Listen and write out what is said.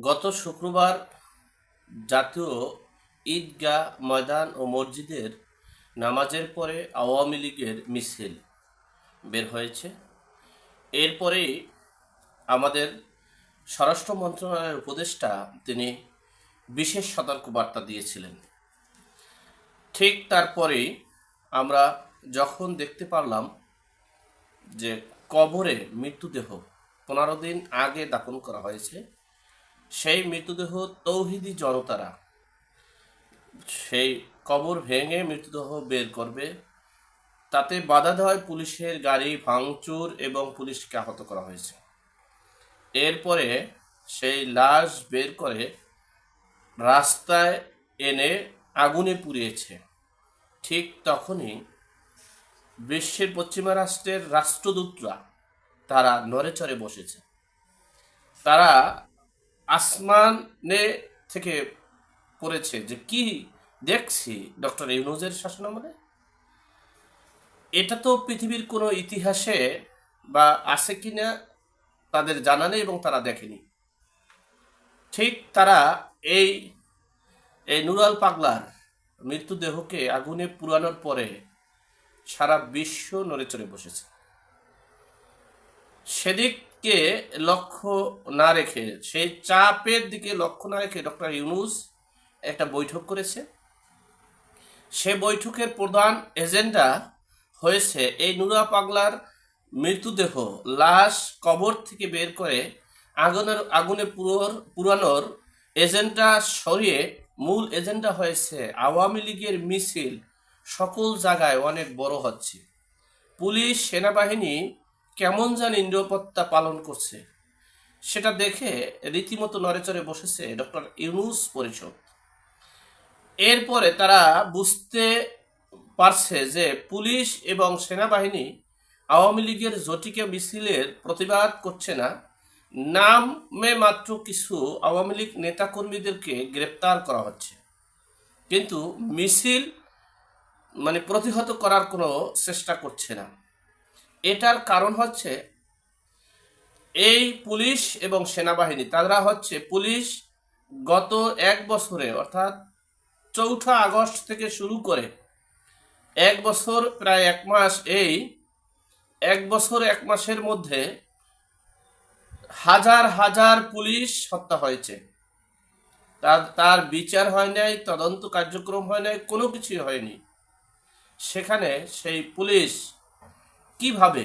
গত শুক্রবার জাতীয় ঈদগাহ ময়দান ও মসজিদের নামাজের পরে আওয়ামী লীগের মিছিল বের হয়েছে। এরপরেই আমাদের স্বরাষ্ট্র মন্ত্রণালয়ের উপদেষ্টা তিনি বিশেষ সতর্কবার্তা দিয়েছিলেন। ঠিক তারপরেই আমরা যখন দেখতে পারলাম যে কবরে মৃত্যুদেহ পনেরো দিন আগে দাপন করা হয়েছে সেই মৃতদেহ তৌহিদি জনতারা। সেই কবর ভেঙে মৃতদেহ বের করবে। তাতে বাধা দেওয়ায় পুলিশের গাড়ি ভাঙচুর এবং পুলিশকে আহত করা হয়েছে। এরপরে সেই লাশ বের করে রাস্তায় এনে আগুনে পুড়িয়েছে। ঠিক তখনই বিশ্বের পশ্চিমা রাষ্ট্রের রাষ্ট্রদূতরা তারা নড়েচড়ে বসেছে। তারা আসমানে থেকে পড়েছে যে কি দেখছি? ডক্টর ইউনুজের শাসন আমলে? এটা তো পৃথিবীর কোনো ইতিহাসে বা আছে কি না তাদের জানা নেই এবং তারা দেখেনি। ঠিক তারা এই এই নুরাল পাগলার মৃত্যুদেহকে আগুনে পুরানোর পরে সারা বিশ্ব নড়েচড়ে বসেছে। সেদিককে লক্ষ্য না রেখে, সেই চাপের দিকে লক্ষ্য না রেখে ডক্টর ইউনুস একটা বৈঠক করেছে। সে বৈঠকের প্রধান এজেন্ডা হয়েছে এই নুরা পাগলার মৃতদেহ, লাশ কবর থেকে বের করে আগুনের, আগুনে পুরোর, পুরানোর এজেন্ডা সরিয়ে মূল এজেন্ডা হয়েছে আওয়ামী লীগের মিছিল। সকল জায়গায় অনেক বড় হচ্ছে। পুলিশ, সেনাবাহিনী কেমন জানি নিরাপত্তা পালন করছে। সেটা দেখে রীতিমতো নড়েচড়ে বসেছে ডক্টর ইউনুস পরিষদ। এরপরে তারা বুঝতে পারছে যে পুলিশ এবং সেনাবাহিনী আওয়ামী লীগের জটিকে মিছিলের প্রতিবাদ করছে না। নামে মাত্র কিছু আওয়ামী লীগ নেতাকর্মীদেরকে গ্রেপ্তার করা হচ্ছে। কিন্তু মিছিল মানে প্রতিহত করার কোনো চেষ্টা করছে না। এটার কারণ হচ্ছে এই পুলিশ এবং সেনাবাহিনী, তারা হচ্ছে পুলিশ গত এক বছরে, অর্থাৎ চৌঠা আগস্ট থেকে শুরু করে এক বছর, প্রায় এক মাস এই এক বছর, এক মাসের মধ্যে হাজার হাজার পুলিশ হত্যা হয়েছে। তার তার বিচার হয় নাই, তদন্ত কার্যক্রম হয় নাই, কোনো কিছুই হয়নি। সেখানে সেই পুলিশ কিভাবে